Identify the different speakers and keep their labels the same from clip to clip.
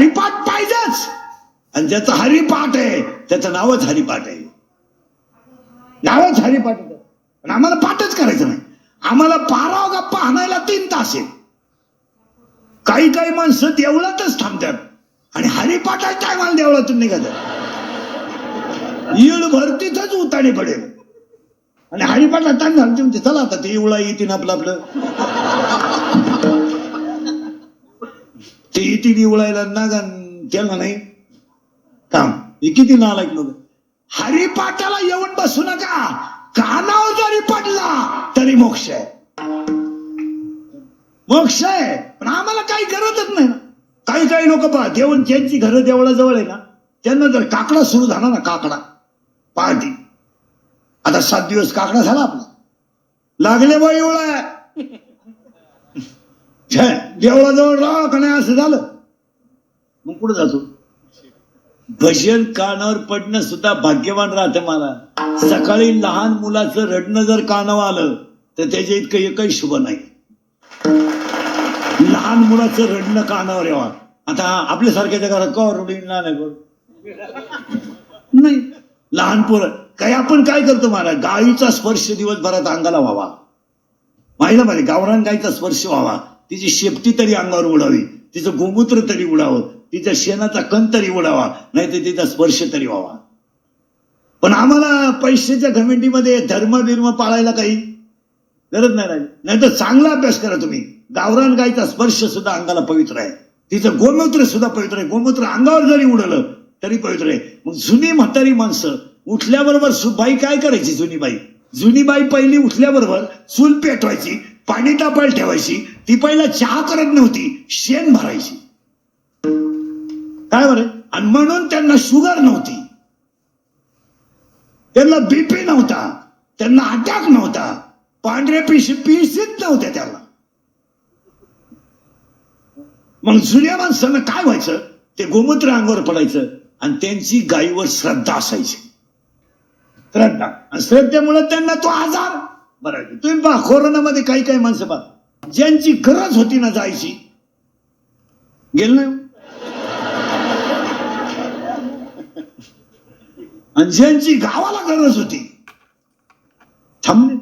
Speaker 1: हरिपाठ पाहिजेच. आणि ज्याचं हरिपाठ आहे त्याचं नावच हरिपाठ आहे. नावच हरिपाठ पण आम्हाला पाठच करायचं नाही. आम्हाला पाराव गप्पा हाणायला तीन तास आहे काही काही माणसं देवळातच थांबतात. आणि हरिपाठाच्या टायमाला देवळातून निघतात. ईड भर तिथंच उताणी पडेल. आणि हरिपाठा टाइम झाला तुमचे चला आता ते इवळा येतील आपलं आपलं. ते येतील निवळायला ना गा केलं नाही काम हे किती नालायक लोक. हरिपाठाला येऊन बसू नका. कानावर जरी पडला तरी मोक्ष आहे. मोक्ष आहे. पण आम्हाला काही गरजच नाही ना. काही काही लोक पहा देऊन ज्यांची घरं देवळाजवळ आहे ना त्यांना जर काकडा सुरू झाला ना काकडा पहाटे आता सात दिवस काकडा झाला आपला. लागले बा एवढा. देवळाजवळ राहा का नाही असं झालं? मग कुठं जातो? भजन कानावर पडणं सुद्धा भाग्यवान राहतं मला. सकाळी लहान मुलाचं रडणं जर कानावर आलं तर त्याच्या इतकं एकही शुभ नाही. लहान मुलाचं रडणं कानावर यावा. आता आपल्यासारख्याच्या घरात का रडून नाही नाही लहान पोरं काही आपण काय करतो महाराज? गायीचा स्पर्श दिवसभरात अंगाला व्हावा. माहिला पाहिजे गावरान गायीचा स्पर्श व्हावा. तिची शेपटी तरी अंगावर उडावी तिचं गोमूत्र तरी उडावं तिच्या शेणाचा कण तरी उडावा नाही तर तिचा स्पर्श तरी व्हावा. पण आम्हाला पैशाच्या घमेंडीमध्ये धर्म बिर्म पाळायला काही गरज नाही राहिली. नाही तर चांगला अभ्यास करा तुम्ही. गावरान गायचा स्पर्श सुद्धा अंगाला पवित्र आहे. तिचं गोमूत्र सुद्धा पवित्र आहे. गोमूत्र अंगावर जरी उडलं तरी पवित्र आहे. मग जुनी म्हातारी माणसं उठल्याबरोबर सुबाई काय करायची जुनी बाई? जुनी बाई पहिली उठल्याबरोबर चूल पेटवायची पाणी तापायला ठेवायची ती पहिला चहा करत नव्हती शेण भरायची. काय बरं? आणि म्हणून त्यांना शुगर नव्हती. त्यांना बीपी नव्हता त्यांना अटॅक नव्हता. पांढऱ्या पिशी पिशीच नव्हत्या त्याला. मग जुन्या माणसांना काय व्हायचं? ते गोमूत्र अंगावर पडायचं आणि त्यांची गायीवर श्रद्धा असायची. श्रद्धा. आणि श्रद्धेमुळे त्यांना तो आजार. बरं तुम्ही पहा कोरोनामध्ये काही काही माणसं पहा. ज्यांची गरज होती ना जायची. गेल ना? आणि ज्यांची गावाला गरज होती. थांबले.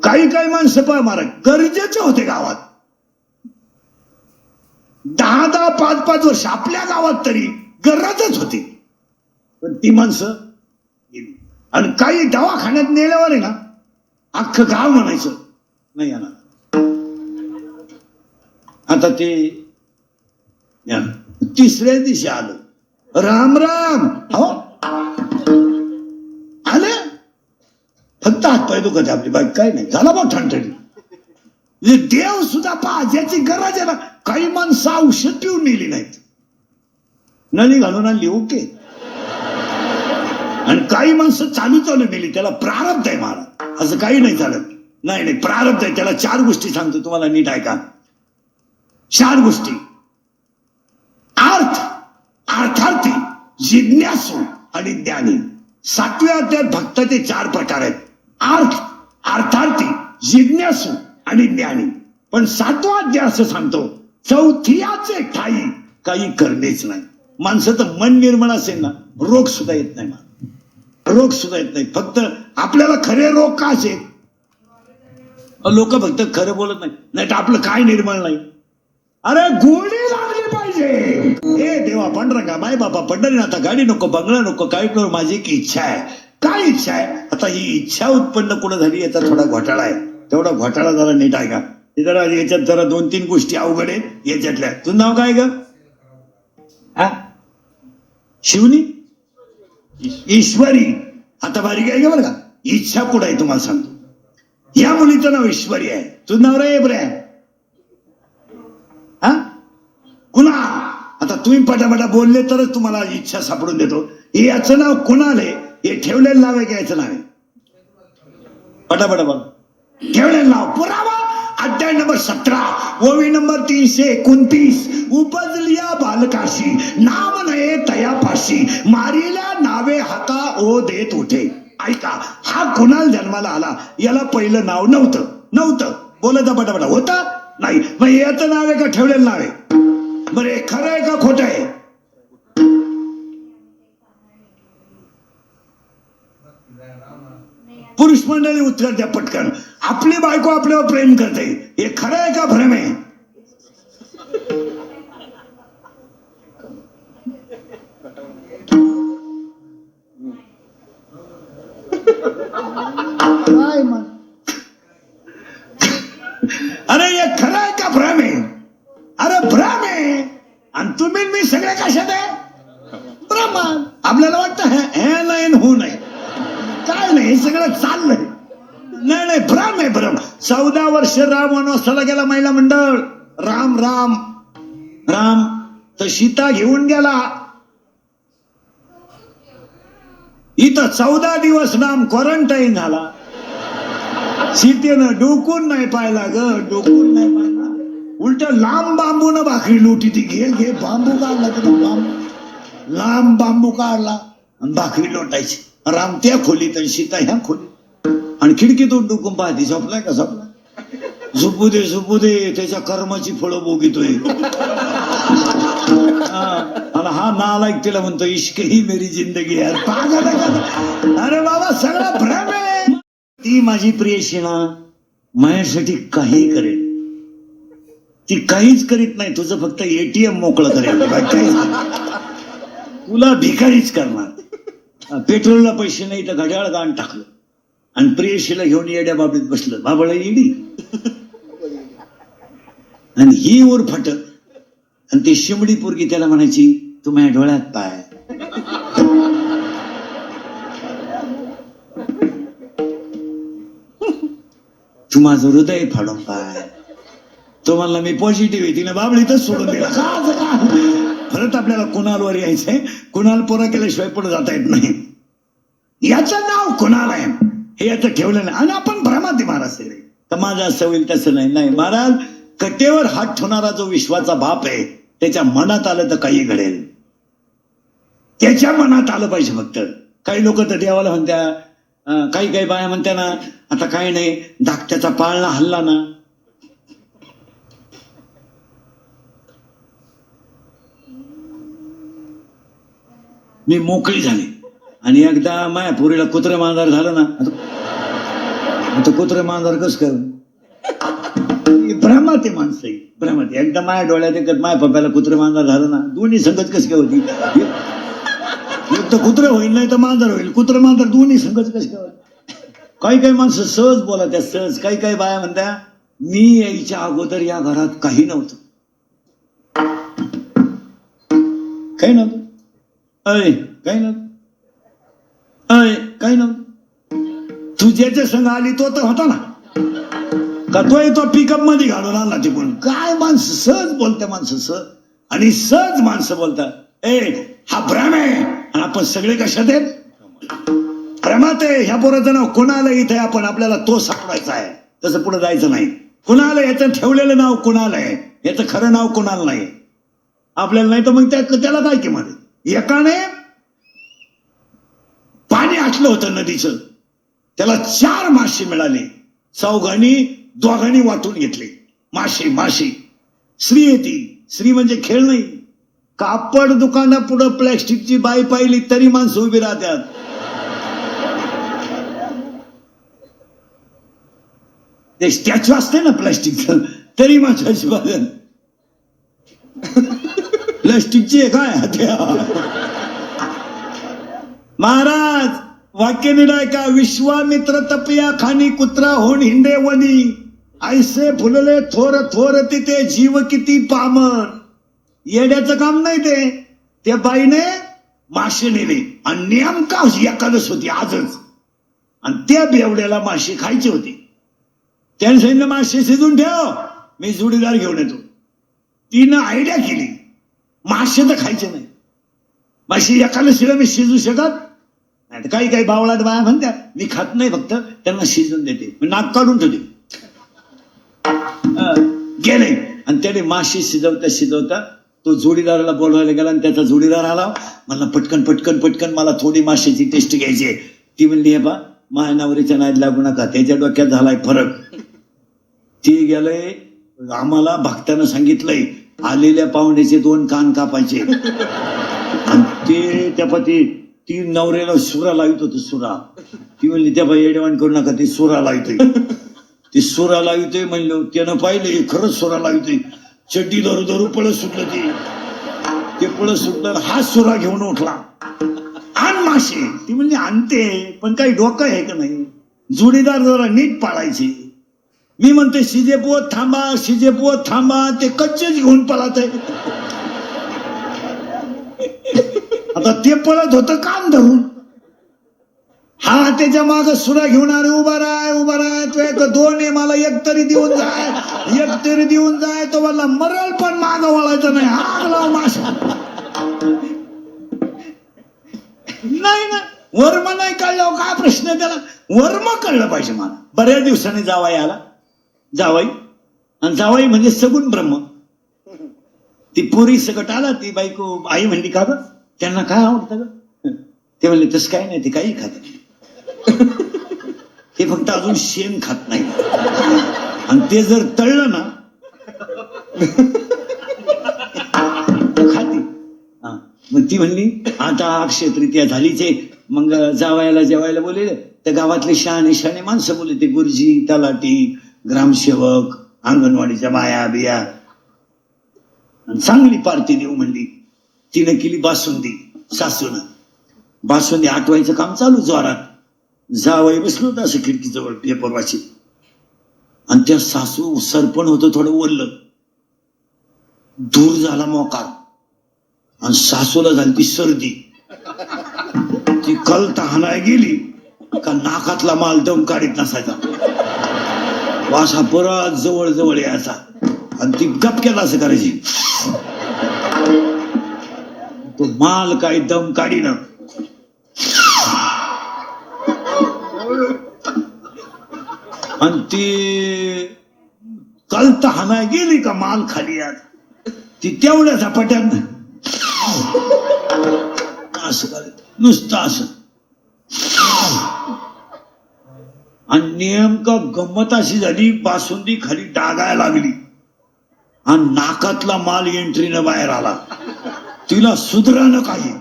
Speaker 1: काही काही माणसं पाय महाराज गरजेचे होते गावात. दहा दहा पाच पाच वर्ष आपल्या गावात तरी गरजच होती. पण ती माणसं गेली. आणि काही दवाखान्यात नेल्यावर आहे ना अख्खं गाव म्हणायचं. नाही येणार. आता ते या. तिसऱ्या दिवशी आलं. राम राम. हो आले? फक्त हातपाय दुखत आपली बाईक काय नाही. झाला बा ठणठणी म्हणजे देव सुद्धा पहा ज्याची गरज आहे ना. काही माणसं औषध पिऊन नेली नाहीत. नळी घालून आणली ओके. आणि काही माणसं चालू चालू नेली. त्याला प्रारब्ध आहे महाराज. असं काही नाही झालं नाही नाही प्रारब्ध आहे. त्याला चार गोष्टी सांगतो. तुम्हाला नीट ऐका. चार गोष्टी. अर्थ. अर्थार्थी जिज्ञासू आणि ज्ञानी. सातव्या अध्यायात भक्ताचे चार प्रकार आहेत. अर्थ. अर्थार्थी जिज्ञासू आणि ज्ञानी. पण सातवा अध्याय असं सांगतो चौथियाचे ठाई काही करणेच नाही. माणसाचं मन निर्मळ असेल ना रोग सुद्धा येत नाही. रोग सुद्धा येत नाही. फक्त आपल्याला खरे रोग का असेल लोक फक्त खरं बोलत नाही नाही तर आपलं काय निर्मळ नाही. अरे गोडी लागली पाहिजे. ए देवा पांडुरंगा माय बाबा पंढरीनाथा गाडी नको बंगला नको काय नको माझी एक इच्छा आहे. काय इच्छा आहे? आता ही इच्छा उत्पन्न कुठं झाली याचा थोडा घोटाळा आहे. तेवढा घोटाळा जरा नीट आहे का हे जरा याच्यात जरा दोन तीन गोष्टी अवघड आहेत. याच्यातल्या. तुझं नाव काय ग? हा? शिवनी? ईश्वरी. आता बारीक आहे का बरं का? इच्छा कुठं आहे तुम्हाला सांगतो. या मुलीचं नाव ऐश्वर्य आहे. तुझं नवरा रे इब्राहिम. हा? कुणा आता तुम्ही पटापटा बोलले तरच तुम्हाला इच्छा सापडून देतो. हे याचं नाव कुणाल आहे? हे ठेवलेलं नाव आहे का याचं नाव आहे? पटापटा बघ ठेवलेलं नाव. पुरावा अध्याय नंबर सतरा ओवी नंबर तीनशे एकोणतीस. उपजलिया बालकाशी नाम नये तयापाशी. मारिल्या नावे हाका ओ देत उठे. ऐका हा कुणाल जन्माला आला? याला पहिलं नाव नव्हतं. नव्हतं. बोलत पटापटा. होता? नाही. मग याचं नाव आहे का? ठेवलेलं नाव आहे. बरे खरं आहे का खोट आहे? पुरुष मंडळी उत्तर द्या पटकन. आपली बायको आपल्यावर प्रेम करते. हे खरं आहे का? भ्रम आहे? अरे हे खरं आहे का भ्रम? आहे अरे भ्रम आहे आणि तुम्ही मी सगळे कशात आहे?
Speaker 2: ब्रह्मान
Speaker 1: आपल्याला वाटतं हे नाही हो नाही. काय नाही हे सगळं चाललंय. नाही नाही भ्रम आहे भ्रम. चौदा वर्ष राम वनवासाला गेला महिला मंडळ. राम राम. राम तर सीता घेऊन गेला. इथं चौदा दिवस राम क्वारंटाईन झाला. सीतेनं डोकून नाही पाहिला ग डोकून नाही पाहिला. उलट लांब बांबून भाकरी लोटी ती घे घे
Speaker 2: बांबू काढला तुला बांबू.
Speaker 1: लांब बांबू काढला आणि भाकरी लोटायची. राम त्या खोलीत आणि सीता ह्या खोलीत. आणि खिडकीतून डुकून पाहते झोपलाय का? झोपलाय झोपू दे झोपू दे त्याच्या कर्माची फळं बोगीतोय. हा, आणि हा नालायक तिला म्हणतो इश्क ही मेरी जिंदगी आहे अरे पागल अरे बाबा सगळं भ्रम आहे. ती माझी प्रियशिना माझ्यासाठी काही करेल. ती काहीच करीत नाही. तुझं फक्त एटीएम मोकळं करेल. तुला भिकारीच करणार. पेट्रोलला पैसे नाही तर घड्याळ गाण टाकलं. आणि प्रियशीला घेऊन येड्या बाबतीत बसलं. बाबाला येडी. आणि ही ओर फट आणि ती शिमडी पोरगी त्याला म्हणायची तू माझ्या डोळ्यात पाय. माझं हृदय फाडून पाय. तो म्हणला मी पॉझिटिव्ह आहे तिने बाबळीतच सोडून दिला. का परत आपल्याला कुणालवर यायचंय? कुणाल पोरा केल्याशिवाय पुढे जाता येत नाही. याचं नाव कुणाल आहे? हे याचं ठेवलं नाही. आणि आपण भ्रमात महाराज तर माझं असं होईल तसं नाही. नाही महाराज कटेवर हात ठेवणारा जो विश्वाचा बाप आहे त्याच्या मनात आलं तर काही घडेल. त्याच्या मनात आलं पाहिजे फक्त. काही लोक तर देवाला म्हणत्या काही काही बाया म्हणत्या ना आता काही नाही धाकट्याचा पाळणा हल्ला ना. मी मोकळी झाली. आणि एकदा माया पोरीला कुत्रे मांजर झालं ना आता- कुत्रे मांजर कस कर भ्रमात आहे माणसं ही, भ्रमात. एकदा माया डोळ्यात एकच माया पप्पाला कुत्रे मांजर झालं ना दोन्ही संगत कस काय होती? एक तर कुत्रे होईल नाही तर मांजर होईल. कुत्रे मांजर दोन्ही संघच कसे काही काही माणसं सहज बोला त्या सहज. काही काही बाया म्हणत्या मी यायच्या अगोदर या घरात काही नव्हतं. काही नव्हतं. अय काही नव्हतं. अय काही नव्हतं. तू ज्याच्या संघ आली तो तर होता ना. का तोही तो पिकअपमध्ये घालून आला ते पण काय माणसं सहज बोलते माणसं सहज. आणि सहज माणसं बोलतात ए हा भ्रम आहे आणि आपण सगळे कशात आहेत? भ्रमात आहे. ह्या पोराचं नाव कुणाला इथे आपण आपल्याला तो सापडायचा आहे. तसं पुढे जायचं नाही. कुणाला याचं ठेवलेलं नाव कुणाला आहे याचं खरं नाव कुणाला नाही. आपल्याला नाही तर मग त्याला काय किंमत एकाने पाणी आटलं होतं नदीचं. त्याला चार मासे मिळाले. चौघांनी दोघांनी वाटून घेतले. मासे मासे श्री येते श्री म्हणजे खेळ नाही. कापड दुकाना पुढं प्लॅस्टिकची बाई पाहिली तरी माणसं उभी राहतात ते स्टॅच्यू असते ना प्लॅस्टिकचं तरी माणसाची बाजन प्लॅस्टिकची आहे काय? हत्या महाराज वाक्य निराय का? विश्वामित्र तपया खानी कुत्रा होऊन हिंडे वनी. ऐसे फुलले थोर थोर तिथे जीव किती पामन. येड्याचं काम नाही ते. त्या बाईने मासे नेले आणि नेमका एकादश होती आजच. आणि त्या बेवड्याला माशी खायचे होते. त्याने सांगितलं माशी शिजून ठेव मी जुडीदार घेऊन येतो. तिनं आयडिया केली. मासे तर खायचे नाही. मासे एकादशीला मी शिजू शकत नाही. काही काही बावळात बाया म्हणत्या मी खात नाही फक्त त्यांना शिजून देते. मी नाक काढून ठेवते. गेले. आणि त्याने माशी शिजवता शिजवता तो जोडीदाराला बोलवायला गेला आणि त्याचा जोडीदार आला. म्हणला पटकन पटकन पटकन मला थोडी माशाची टेस्ट घ्यायची आहे. ती म्हणली हे बा माझ्या नवरीच्या नाद लागू नका त्याच्या डोक्यात झालाय फरक. ते गेलंय आम्हाला भक्तानं सांगितलंय आलेल्या पाहुण्याचे दोन कान कापायचे. आणि ते त्या पती ती नवऱ्याला सुरा लावित होत सुरा. ती म्हणली त्या बाई एडवाण करू नका ते सुरा लावतोय. ते सुरा लावितोय म्हणलं त्यानं पाहिलं खरंच सुरा लावितोय. चड्डी धरू धरू पळत सुटलं ते. ते पळत सुटलं हा सुरा घेऊन उठला. आण मासे ती म्हणजे आणते पण काही डोकं आहे का नाही? जुडीदार जरा नीट पाळायचे. मी म्हणते शिजेपोत थांबा शिजेपोत थांबा ते कच्चेच घेऊन पळत आहे. आता ते पळत होतं काम धरून. हा त्याच्या माग सुरा घेऊन अरे उभा राय उभा राय तो एक दोन आहे मला एक तरी देऊन जाय एक तरी देऊन जाय तो मला मरल पण माग वळायचं नाही आग लाव माशा नाही ना वर्म नाही कळलं काय प्रश्न त्याला? वर्म कळलं पाहिजे मला. बऱ्याच दिवसांनी जावाई आला. जावाई. आणि जावाई म्हणजे सगुण ब्रह्म. ती पोरी सकट आला ती बायको आई म्हणली का ग? त्यांना काय आवडतं ग? ते म्हणले तसं काय नाही ते काही खात ते फक्त अजून शेण खात नाही. आणि ते जर तळलं ना खाते. हा. मग ती म्हणली आता अक्षय तृतीया झालीच आहे. मग जावायला जेवायला बोलले त्या गावातले शहाणे शहाणे माणसं बोलले ते गुरुजी तलाटी ग्रामसेवक अंगणवाडीच्या बाया. बिया चांगली पार्टी देऊ म्हणली. तिने केली बासुंदी सासून. बासुंदी आठवायचं काम चालू जोरात. जावई बसलो होतं असं खिडकीजवळ पेपर वाची आणि त्या सासू सरपण होतं थोडं ओरलं दूर झाला मोकार. आणि सासूला झाली ती सर्दी. ती कल तहानाय गेली का नाकातला माल दम काढीत नसायचा. वासा परत जवळ जवळ यायचा. आणि ती गपक्याला असं करायची. तो माल काय दम काढी आणि ती कलत हाना गेली का माल खाली यात ती तेवढ्या झपाट्यात असं करायचं नुसतं असं. आणि नेमकं गंमत अशी झाली बासुंदी खाली डागायला लागली. आणि नाकातला माल एंट्रीनं बाहेर आला. तिला सुधरानं काही.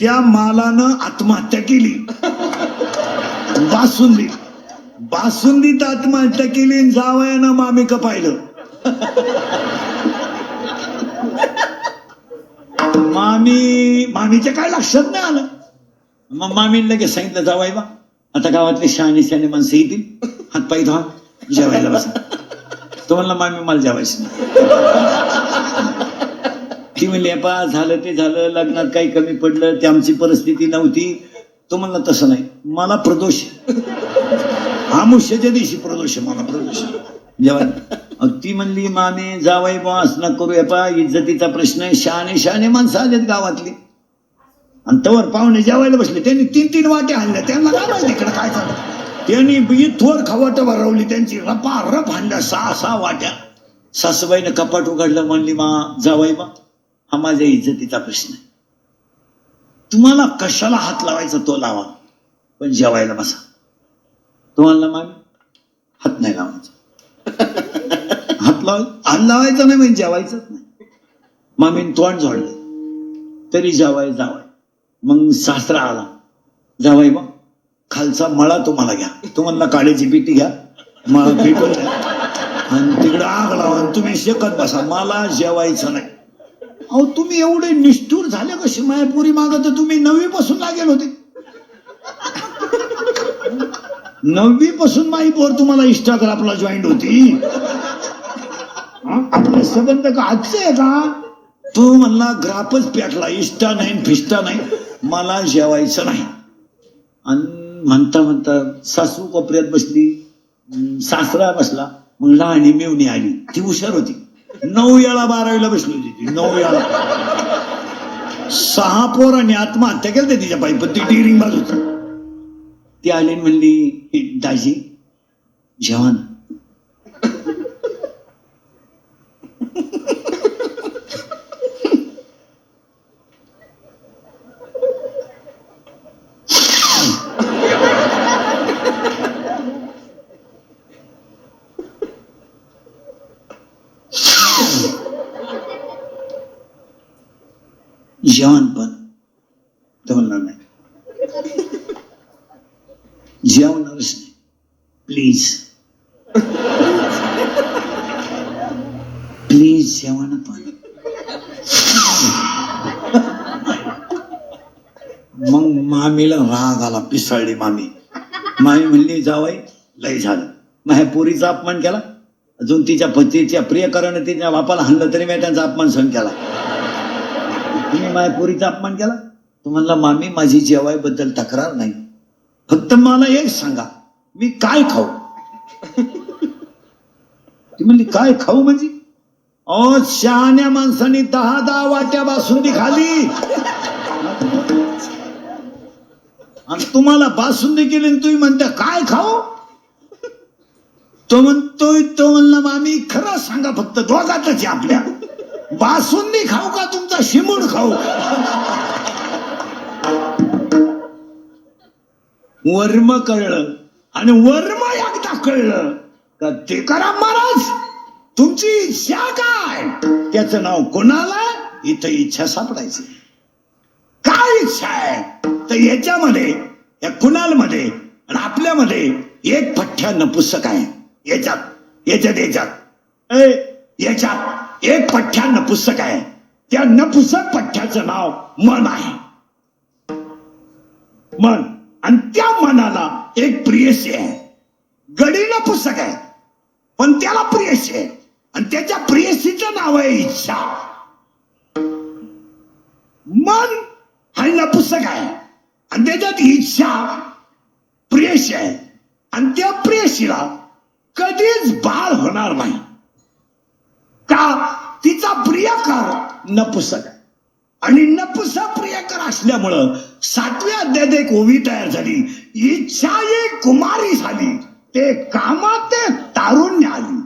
Speaker 1: त्या मालानं आत्महत्या केली. बासुंदी. बासुंदीत आत्महत्या केली जावयानं मामी का पाहिलं मामी मामीच्या काय लक्षात नाही आलं. मग मामीने लगेच सांगितलं जावाय बा आता गावातले शहाणे शहाणे माणसं येतील. हातपाय धुवा जेवायला बसा. तो म्हणला मामी मला जेवायचं नाही. ती म्हणली पा झालं ते झालं लग्नात काही कमी पडलं ते आमची परिस्थिती नव्हती. तो म्हणला तसं नाही. मला प्रदोष आमुष्याच्या दिवशी प्रदोष मला प्रदोष. जेव्हा ती म्हणली मामे जावाई बा न करू पा इज्जतीचा प्रश्न आहे. शहाणे शहाणे माणसं आलेत गावातली. आणि तवर पाहुणे जेवायला बसले. त्यांनी तीन तीन वाटे आणल्या. त्यांना काय माहिती इकडे काय चाललं त्यांनी इथवर खवाट भरवली त्यांची. रपा रप आणल्या सहा सहा वाट्या. सासूबाईनं कपाट उघडलं म्हणली मा जावाई बा हा माझ्या इज्जतीचा प्रश्न आहे. तुम्हाला कशाला हात लावायचा तो लावा? पण जेवायला बसा. तुम्हाला मग हात नाही लावायचा. हात लाव हात लावायचा नाही म्हणजे जेवायचंच नाही. मामीन तोंड झोडलं तरी जेवाय जावाय. मग सासरा आला. जावाय मग खालचा मळा तुम्हाला घ्या. तुम्हाला काळ्याची पिटी घ्या. मळा पेटून घ्या आणि तिकडं आग लावा. तुम्ही शेकत बसा. मला जेवायचं नाही. अहो तुम्ही एवढे निष्ठूर झाले कसे? मायापुरी मागत तुम्ही नवी पासून लागेल होते. नववी पासून माई पोर तुम्हाला इंस्टाग्रामला जॉईंट होती. आपले संबंध का आजचे आहे का? तो म्हणला ग्राफच पेटला इष्टा नाही फिस्टा नाही मला जेवायचं नाही. आणि म्हणता म्हणता सासू कोपऱ्यात बसली सासरा बसला मग लहानी मेवणी आली. ती हुशार होती. नऊ याला बारावीला बसली होती ती नऊ याला सहा पोरांनी आत्महत्या केली तिच्या पायी पण ती डिरिंग बाजू ती आली म्हणली दाजी जेवण पण तो म्हणला नाही जेवणारच नाही प्लीज प्लीज जेवण पण. मग मामीला राग आला पिसळली मामी. मामी म्हणली जावाई लय झालं. मग ह्या पोरीचा अपमान केला? अजून तिच्या पतीच्या प्रियकराने तिच्या बापाला हाणलं तरी मी त्यांचा अपमान सहन केला. तुम्ही माझ्या पोरीचा अपमान केला? तो म्हणला मामी माझी जेवायबद्दल तक्रार नाही. फक्त मला एक सांगा मी काय खाऊ? ती म्हणली काय खाऊ म्हणजे? अ शहाण्या माणसांनी दहा दहा वाट्या बासुंदी खाली. आणि तुम्हाला बासुंदी केली तुम्ही म्हणता काय खाऊ? तो म्हणतोय तो म्हणला मामी खरं सांगा फक्त दोघातच आपल्या. बासुंदी खाऊ का तुमचा शिमूड खाऊ? वर्म कळलं आणि वर्म एकदा कळलं का ते करा महाराज. तुमची इच्छा काय? त्याचं नाव कोणाला? इथं इच्छा सापडायची. काय इच्छा आहे? तर याच्यामध्ये या कुणालमध्ये आणि आपल्यामध्ये एक पठ्ठ्या नपुस्तक आहे. याच्यात याच्यात याच्यात. ए, याच्यात एक पठ्ठ्या नपुस्तक आहे. त्या नपुसक पठ्ठ्याचं नाव मन आहे. मन. आणि त्या मनाला एक प्रियसी आहे. गडी नपुसक आहे. पण त्याला प्रियसी आहे. आणि त्याच्या प्रियसीचं नाव आहे इच्छा. मन हा नपुसक आहे. आणि त्याच्यात इच्छा प्रेयशी आहे. आणि त्या प्रेयशीला कधीच बाळ होणार नाही. का? तिचा प्रियकर नपुसक आहे. आणि नपुसक प्रियकर असल्यामुळं सातव्या अध्यात एक ओवी तयार झाली. इच्छा एक कुमारी झाली. ते कामात ते तारुण्य आली.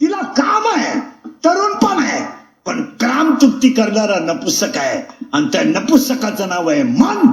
Speaker 1: तिला काम आहे तरुण पण आहे पण काम चुकती करणारा नपुसक आहे. आणि त्या नपुसकाचं नाव आहे मन.